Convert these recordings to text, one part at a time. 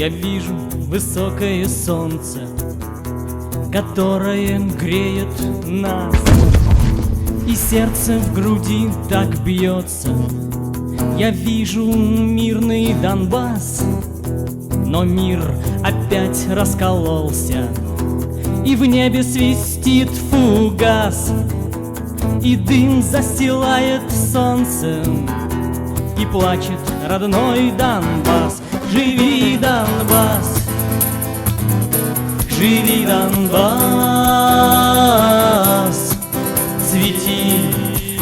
Я вижу высокое солнце, которое греет нас, и сердце в груди так бьется. Я вижу мирный Донбасс, но мир опять раскололся, и в небе свистит фугас, и дым застилает солнце, и плачет родной Донбасс. Живи, Донбасс, живи, Донбасс, цвети,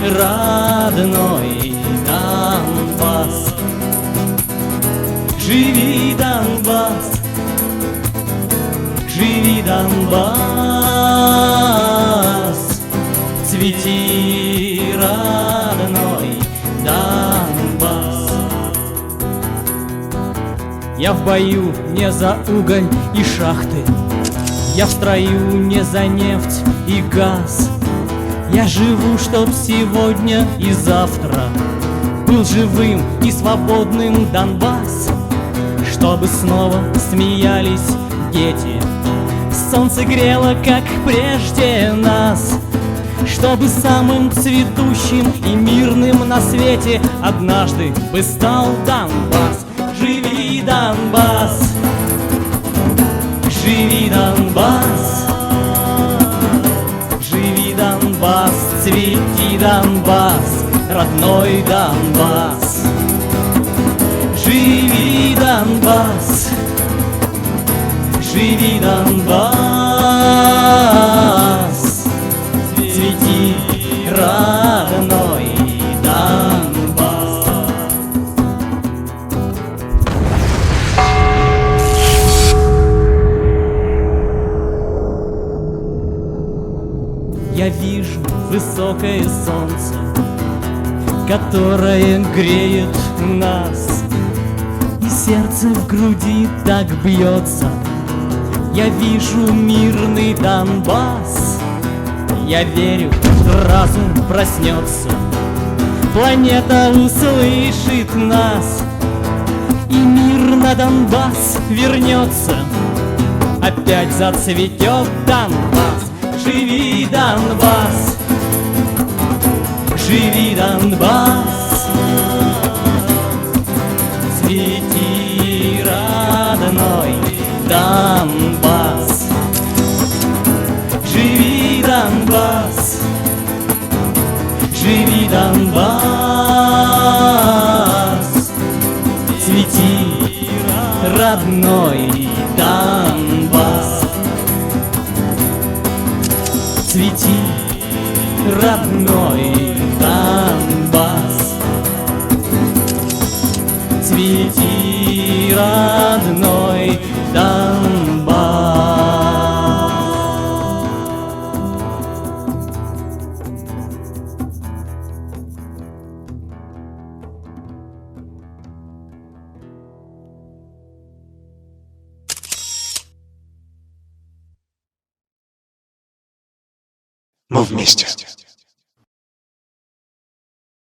родной Донбасс. Живи, Донбасс, живи, Донбасс, цвети, Я в бою не за уголь и шахты, Я в строю не за нефть и газ. Я живу, чтоб сегодня и завтра Был живым и свободным Донбасс, Чтобы снова смеялись дети, Солнце грело, как прежде нас, Чтобы самым цветущим и мирным на свете Однажды бы стал Донбасс. Живи, Донбасс! Живи, Донбасс! Живи, Донбасс! Цвети, Донбасс! Родной Донбасс! Живи, Донбасс! Живи, Донбасс! Я вижу высокое солнце, которое греет нас, и сердце в груди так бьется. Я вижу мирный Донбасс, я верю, разум проснется, планета услышит нас, и мир на Донбасс вернется. Опять зацветет Донбасс, живи, Донбасс, живи, Донбасс, цвети, родной Донбасс, живи, Донбасс, живи, Донбасс, цвети, родной Донбасс. Цвети, родной Донбасс. Цвети, родной Мы вместе.